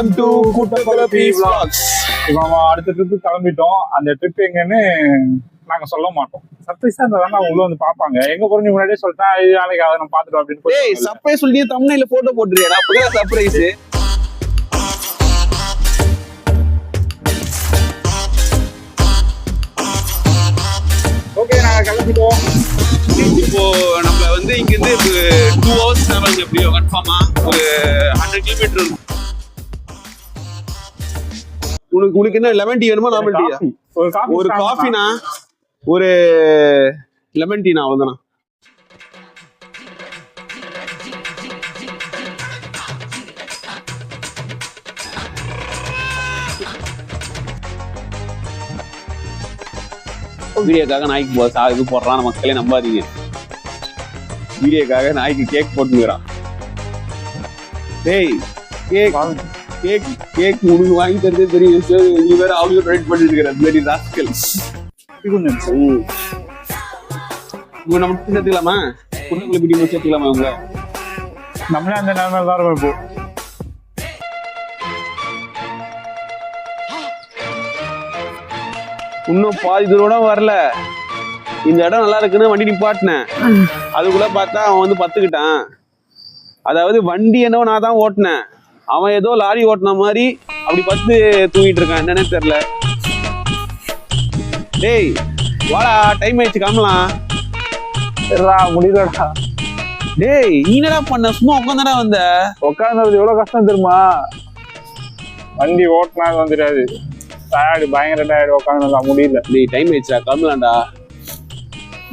Welcome to vlogs. இப்போ நம்ம அடுத்த ட்ரிப்பு கிளம்பிட்டோம். அந்த ட்ரிப் எங்கன்னு நாங்க சொல்ல மாட்டோம். சர்ப்ரைஸா இருந்தா தானே உள்ள வந்து பாப்பாங்க எங்க போறோம் முன்னாடியே சொல்லிட்டேன் இது நாளைக்கு அதை நம்ம பாத்துட்டோம் அப்படின்னு போய் சர்ப்ரைஸ் சொல்லி தம்னைல போட்டோ போட்டுறியாடா அப்பதான் சர்ப்ரைஸ் ஓகே நாங்க கிளம்பிட்டோம். இப்போ நம்ம வந்து இங்க இருந்து டூ ஹவர்ஸ் டிராவல் எப்படியோ கன்ஃபார்மா ஒரு ஹண்ட்ரட் கிலோமீட்டர் உனக்கு உனக்கு என்ன லெமன் டீ வேணுமா? நார்மல் டீயா ஒரு காஃபி ஒரு காஃபினா ஒரு லெமன் டீனா அவ்வளவுதானா? வீடியோக்காக நாய்க்கு போ சா இது போடுறான் மக்களே நம்பாதீங்க. வீடியோக்காக நாய்க்கு கேக் போட்டுங்கிறான் டேய் கேக் கேக் கேக் உனக்கு வாங்கி தரதே தெரியும் சரி, நீ வேற அவங்க ட்ரைட் பண்ணிட்டு இருக்கிற வெரி ராஸ்கல் உங்க நம்ம சேர்த்துக்கலாமா? குடும்பங்களை டீம் சேர்த்துக்கலாமா உங்க நம்மளே அந்த நிலைமையில தான் இருப்போம் இப்போ. இன்னும் பாதி தூரம் வரல. இந்த இடம் நல்லா இருக்குன்னு வண்டி நிப்பாட்டினேன் அதுக்குள்ள பார்த்தா அவன் வந்து பத்துக்கிட்டான். அதாவது வண்டி என்னவோ நான் தான் ஓட்டினேன். அவன் ஏதோ லாரி ஓட்டின மாதிரி அப்படி பத்து தூங்கிட்டு இருக்கான். என்னன்னே தெரியல. டேய் வாடா டைம் ஆயிடுச்சு கிளம்பலாம். சரிடா முடியலடா. டேய் நீ என்னடா பண்ண? சும்மா உட்காந்துடா வந்த? உட்காந்துறது எவ்வளவு கஷ்டம் தெரியுமா? வண்டி ஓட்டினா வந்துடாது டயர்டு பயங்கர டயர்டு உட்காந்து முடியல. டேய் டைம் ஆயிடுச்சுடா கிளம்பலாம்டா.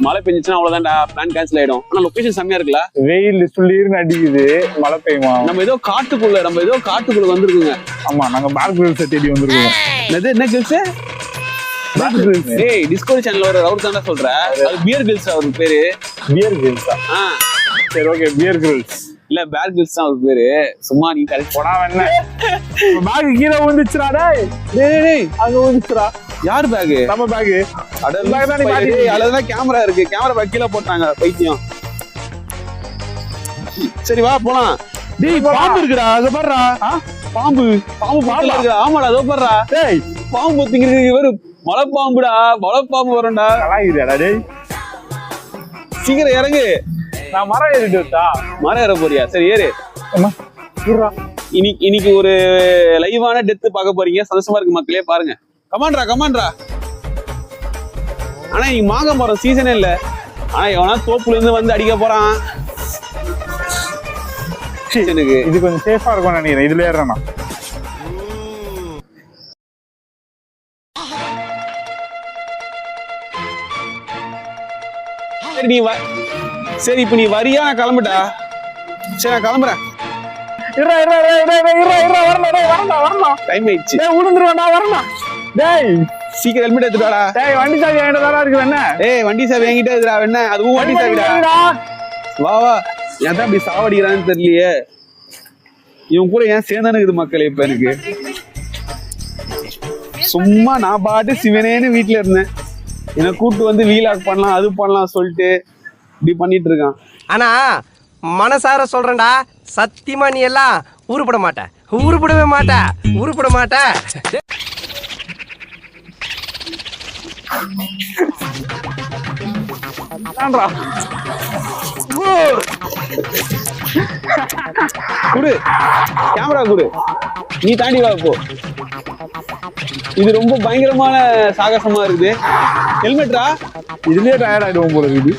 மழை பெஞ்சிச்சுன்னா அவ்வளவுதான்டா பிளான் கேன்சல் ஆயிடும். ஆனா லொகேஷன் செம்மையா இருக்குல்ல? வெயில் சுள்ளீர்னு அடிக்குது. மழை பெய்யுமா? நம்ம ஏதோ காட்டுக்குள்ள நம்ம ஏதோ காட்டுக்குள்ள வந்திருக்குங்க. ஆமா நாங்க பேக் கிரில்ஸை தேடி வந்திருக்கோம். என்னது என்ன கில்ஸ் கிரில்ஸ் டேய் டிஸ்கவரி சேனல்ல ஒரு ரவுட் தான்டா சொல்ற. அது பியர் கில்ஸ் அவர் பேரு? பியர் கிரில்ஸா ஆ? சரி ஓகே பியர் கிரில்ஸ் இல்ல பேர் கில்ஸ் தான் அவர் பேரு. சும்மா நீ கரெக்ட் போனா என்ன பேக் கீழே விழுந்துச்சுடா டேய் டேய் டேய். அங்க விழுந்துச்சுடா. யார் பேக் நம்ம பேக் அதுலதான் கேமரா இருக்கு. கேமரா பேக் கீழே போட்டாங்க பைத்தியம். சரி வா போலாம். டேய் பாம்பு இருக்குடா அங்க பாருடா. பாம்பு. பாம்பு பக்கத்துல இருக்குடா. ஆமாடா அதோ பாருடா. டேய். பாம்பு பத்திங்கிறது இவரு மலை பாம்புடா மலை பாம்பு வரும்டா. கலாய்க்குறியாடா டேய். சீக்கிரம் இறங்கு. நான் மரம் ஏறிட்டு வந்தா மரம் ஏற போறியா? சரி ஏறு. இன்னைக்கு இன்னைக்கு ஒரு லைவான டெத் பார்க்க போறீங்க. சந்தோஷமா இருக்கு மக்களே பாருங்க. கமான்ரா கமான்ரா ஆனா இன்னைக்கு மாங்காய் மரம் சீசனே இல்ல. ஆனா எவனா தோப்புல இருந்து வந்து அடிக்க போறான். எனக்கு இது கொஞ்சம் சேஃபா இருக்கும்னு நினைக்கிறேன். இதுல ஏறேன் நான். சரி நீ சரி இப்ப நீ வரியா? நான் கிளம்புட்டா? சரி நான் கிளம்புறேன். இருடா இருடா இருடா இருடா இருடா வரணும் வரணும் வரணும் டைம் ஆயிடுச்சு. டேய் விழுந்துருவேன்டா வரணும் டேய். சீக்கிரம் ஹெல்மெட் எடுத்துடாடா டேய் வண்டி சாவி என்கிட்ட தானே இருக்குது என்ன ஏய் வண்டி சாவி என்கிட்ட இருக்குடா என்ன அதுவும் வண்டி சாவிடா. வா வா. ஏன் தான் இப்படி சாவடிக்கிறான்னு தெரியலையே. இவன் கூட ஏன் சேர்ந்தானுக்குது மக்கள் இப்ப எனக்கு? சும்மா நான் பாட்டு சிவனேன்னு வீட்டுல இருந்தேன். என்னை கூட்டு வந்து வீலாக் பண்ணலாம் அது பண்ணலாம் சொல்லிட்டு இப்படி பண்ணிட்டு இருக்கான். ஆனா மனசார சொல்றேன்டா சத்தியமா நீ எல்லாம் உருப்பட மாட்ட. உருப்படவே மாட்ட. உருப்பட மாட்ட. குடு. கேமரா குடு. நீ தாண்டி வா இப்போ இது ரொம்ப பயங்கரமான சாகசமா இருக்குது. ஹெல்மெட்ரா இதுலயே டயர்ட் ஆயிடுவோம் போல இருக்குது.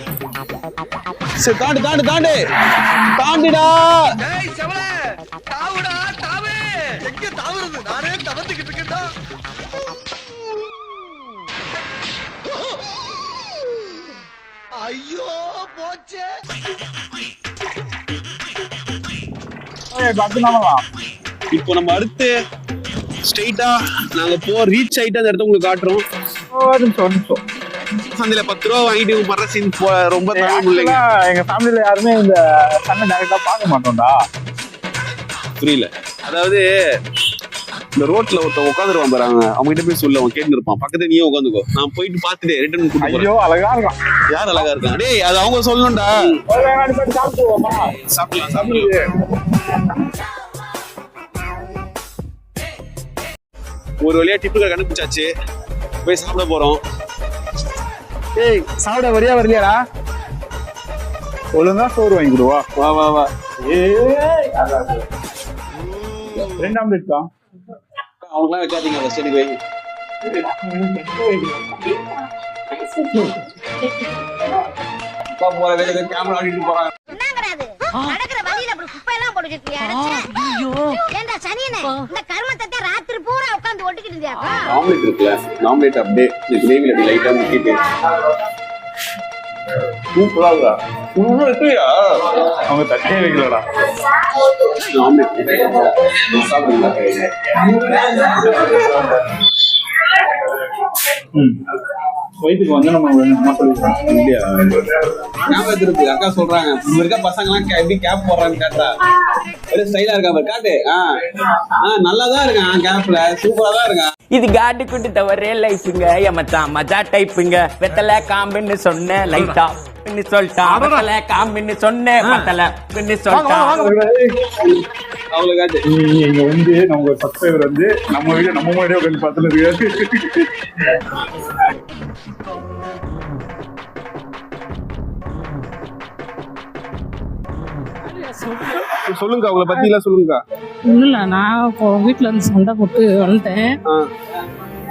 சரி தாண்டு தாண்டு தாண்டு. தாண்டிடா. ஐயோ போச்சே. இப்போ நம்ம அடுத்து ஸ்ட்ரைட்டா நாங்க போ ரீச் ஆயிட்டு அந்த இடத்த உங்களுக்கு காட்டுறோம். அதுல பத்து ரூபா வாங்கிட்டு படுற சீன் ரொம்ப எங்க ஃபேமிலில யாருமே இந்த சன்னை டைரக்டா பார்க்க மாட்டோம்டா. புரியல. அதாவது இந்த ரோட்ல ஒருத்தன் உட்காந்துருவான் பாருங்க. அவங்க கிட்ட போய் சொல்ல அவன் கேட்டு இருப்பான் பக்கத்துல நீயே உட்காந்துக்கோ நான் போயிட்டு பார்த்துட்டு ரிட்டர்ன் ஐயோ அழகா இருக்கான். யார் அழகா இருக்கான்? டேய் அது அவங்க சொல்லணும்டா. சாப்பிடலாம் சாப்பிடலாம். ஒரு வழியா டிப்பு கண்டுபிடிச்சாச்சு போய் சாப்பிட போறோம். ஏய் சாப்பிட வரியா வரலையாடா? ஒழுங்கா சோறு வாங்கி கொடுவா வா. வா வா ஏய் ரெண்டு ஆம்லெட் தான் அவனுக்குலாம் வைக்காதீங்க ஃபர்ஸ்ட் எனக்கு வை. அப்பா போற வேலை கேமரா ஆடிட்டு போறாங்க நடக்கிற வழியில அப்படி குப்பை எல்லாம் போட்டு ஏண்டா சனியனே இந்த கர்மத்தை ராத்திரி பூரா உட்கார்ந்து ஒட்டிக்கிட்டு இருந்தியாக்கா ஆம்லெட் இருக்குல்ல ஆம்லெட் அப்படியே இந்த கிரேவில அப்படி லைட்டா முக்கிட்டு. சூப்பரா இருக்கா? இன்னும் இருக்குயா அவங்க தட்டே வைக்கலடா. வயிற்றுக்கு வந்து நம்ம வேணுமா சொல்லிக்கலாம் இல்லையா ஞாபகம் இருக்கு. அக்கா சொல்றாங்க. இங்க இருக்க பசங்க எல்லாம் எப்படி கேப் போடுறான்னு கேட்டா ஸ்டைலா இருக்கா பாரு காட்டு. ஆ. நல்லா தான் இருக்கான் கேப்ல சூப்பரா தான் இருக்கான் இது காட்டு குட்டு தவறே லைஃபுங்க எமச்சான் மஜா டைப்புங்க வெத்தலை காம்புன்னு சொன்னேன் லைட்டா. பின்னு சொல்லிட்டான் வெத்தலை காம்புன்னு சொன்னேன் பத்தலை பின்னு சொல்லிட்டான் அவ்வளவு காட்டு. இங்க வந்து நம்ம சப்ஸ்கிரைபர் வந்து நம்ம வீடியோ நம்ம முன்னாடியே உட்காந்து பார்த்துட்டு இருக்காரு சொல்லுங்க. அவங்கள பத்தி எல்லாம் சொல்லுங்க. இல்லை நான் இப்போ வீட்டில் இருந்து சண்டை போட்டு வந்துட்டேன்.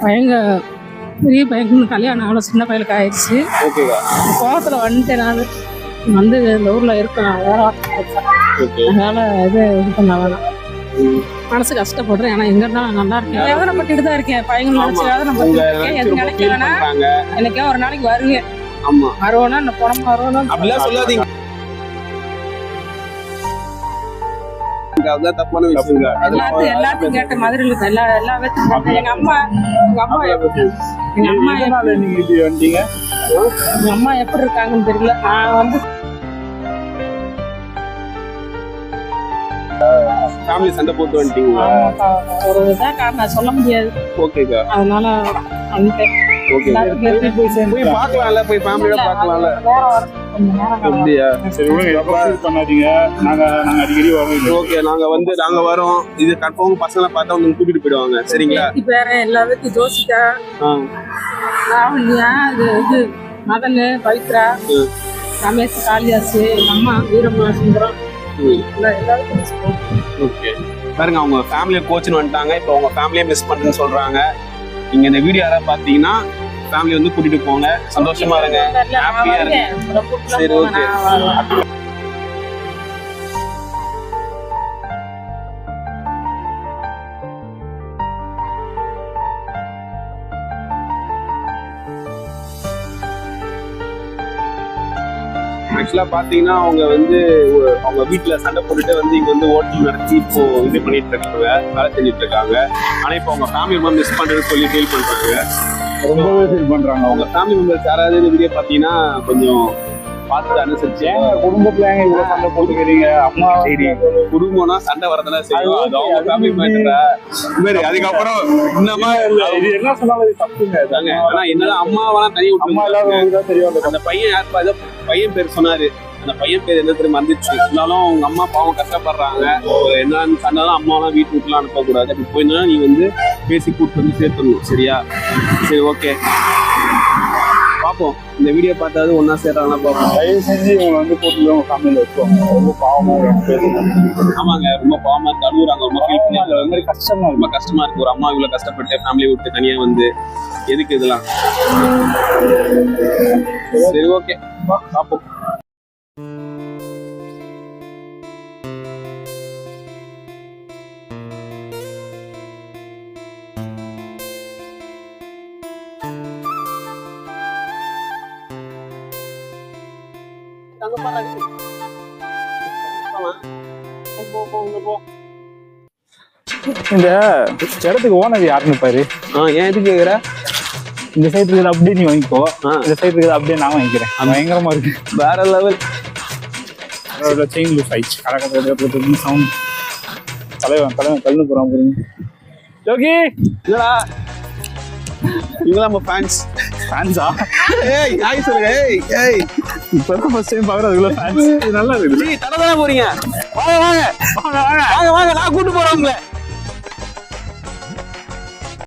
பையங்க பெரிய பையனுக்கு கல்யாணம் அவ்வளோ சின்ன பையனுக்கு ஆயிடுச்சு. கோவத்தில் வந்துட்டேன் நான். வந்து இந்த ஊரில் இருக்கேன் வேற அதனால இது இது பண்ண வேணாம். மனசு கஷ்டப்படுறேன் ஏன்னா எங்க இருந்தாலும் நல்லா இருக்கேன். வேதனைப்பட்டுட்டு தான் இருக்கேன் பையங்களை நினைச்சு வேதனைப்பட்டு இருக்கேன். எது ரொம்ப நினைக்க feel வேணாம் பண்றாங்க. எனக்கே ஒரு நாளைக்கு வருவேன். ஆமா. வருவோன்னா இந்த பணம் வருவோன்னா அப்படிலாம் சொல்லாதீங்க. அதுதான் தப்பான விஷயங்க. எல்லாத்தையும் எல்லாத்தையும் கேட்ட மாதிரி இருக்கு எல்லா எல்லா. எங்க அம்மா எங்க அம்மா எப்படி- எங்க அம்மா எப்படி- எதனால நீங்க இப்படி வந்தீங்க? எங்க அம்மா எப்படி இருக்காங்கன்னு தெரியல. நான் வந்து ஃபேமிலி சண்டை போட்டு வந்துட்டீங்களா? ஒரு இதாக காரணம் சொல்ல முடியாது. ஓகேக்கா. அதனால வந்துட்டேன். ஓகே போய் பார்க்கலாம்ல போய் ஃபேமிலியோட பார்க்கலாம்ல. அப்படியா? சரி பண்ணாதீங்க. நாங்க நாங்க அடிக்கடி வரோம் ஓகே நாங்க வந்து நாங்க வரோம். இது கன்ஃபார்ம் பசங்களை பார்த்தா வந்து கூட்டிட்டு போயிடுவாங்க. சரிங்களா? பேரன் எல்லாத்துக்கும் ஜோசிகா ஆ. ராவணியா? இது மதன் பவித்ரா. ரமேஷ் காளிதாஸ் அம்மா வீரம்மா சுந்தரம். ஓகே பாருங்க அவங்க ஃபேமிலியை கோச்சுன்னு வந்துட்டாங்க. இப்போ அவங்க ஃபேமிலியை மிஸ் பண்ணுறேன்னு சொல்றாங்க. நீங்க இந்த வீடியோ யாராவது பார்த்தீங்கன்னா ஃபேமிலி வந்து கூட்டிட்டு போங்க சந்தோஷமா இருங்க ஹாப்பியா இருங்க சரி, போவேன். okay. நான் வருவேன். ஆக்சுவலா பாத்தீங்கன்னா அவங்க வந்து அவங்க வீட்டுல சண்டை போட்டுட்டு வந்து இங்க வந்து ஹோட்டல் நடத்தி இப்போ இது பண்ணிட்டு இருக்காங்க வேலை செஞ்சுட்டு இருக்காங்க ஆனா இப்போ அவங்க ஃபேமிலி ரொம்ப மிஸ் பண்றேன்னு சொல்லி ஃபீல் பண்றாங்க ரொம்பவே ஃபீல் பண்றாங்க. அவங்க ஃபேமிலி மெம்பர்ஸ் யாராவது இந்த வீடியோ பாத்தீங்கன்னா கொஞ்சம் பார்த்து அனுசரிச்சு. குடும்பத்துல ஏங்க இவ்வளவு சண்டை போட்டுக்கிறீங்க? அம்மா சரி. குடும்பம்னா சண்டை வரதானே செய்யும் அது அவங்க ஃபேமிலி மேட்டரா அதுக்கப்புறம் இன்னமா இது என்ன சொன்னாலும் தப்புங்க ஆனா என்னதான் அம்மாவெல்லாம் தனி அம்மா தான் தெரியும் அந்த பையன் யார் ஏதோ பையன் பேர் சொன்னாரு. அந்த பையன் பேர் என்ன தெரியும் மறந்துச்சு இருந்தாலும் அவங்க அம்மா பாவம் கஷ்டப்படுறாங்க. என்னன்னு சண்டைலாம் அம்மாலாம் வீட்டு விட்டுலாம் அனுப்பக்கூடாது. அப்படி போயினா நீ வந்து பேசி கூப்பிட்டு வந்து சேர்த்துடணும். சரியா? சரி ஓகே பார்ப்போம். இந்த வீடியோ பார்த்தாவது ஒன்னா சேர்றாங்களா பார்ப்போம். தயவு செஞ்சு இவங்க வந்து கூட்டிட்டு உங்க ஃபேமிலியில வச்சுக்கோங்க. ரொம்ப பாவமா பேசுறாங்க ஆமாங்க ரொம்ப பாவமா இருக்கு. அழுகுறாங்க ரொம்ப ஃபீல் பண்ணி அது மாதிரி கஷ்டமா இருக்கும் ரொம்ப கஷ்டமா இருக்கு. ஒரு அம்மா இவ்வளவு கஷ்டப்பட்டு ஃபேமிலியை விட்டு தனியா வந்து எதுக்கு இதெல்லாம்? சரி ஓகே பார்ப்போம். அங்க பாரு இந்த இடத்துக்கு ஓனர் யாருன்னு பாரு. ஆ ஏன் எதுக்கு கேக்குற? இந்த சைடு இருக்கிறது அப்படியே நீ வாங்கிக்கோ. இந்த சைடு இருக்கிறது அப்படியே நான் வாங்கிக்கிறேன். பயங்கரமா இருக்கு. வேற லெவல் அதோட செயின் லூஸ் ஆயிடுச்சு. கடற்கரை சவுண்ட் தலைவன் தலைவன் கல்லு போறான் பாருங்க ஜோகி இல்லடா இவங்க நம்ம ஃபேன்ஸ் ஃபேன்ஸா ஏய் ஹாய் சொல்லுங்க ஏய் ஏய். இப்பதான் ஃபர்ஸ்ட் டைம் பாக்குறது அதுக்குள்ள ஃபேன்ஸ் நல்லா இருக்குது. ஜி போறீங்க. வாங்க. வாங்க வாங்க. வாங்க வாங்க. நான் கூட்டு போறேன் உங்களை.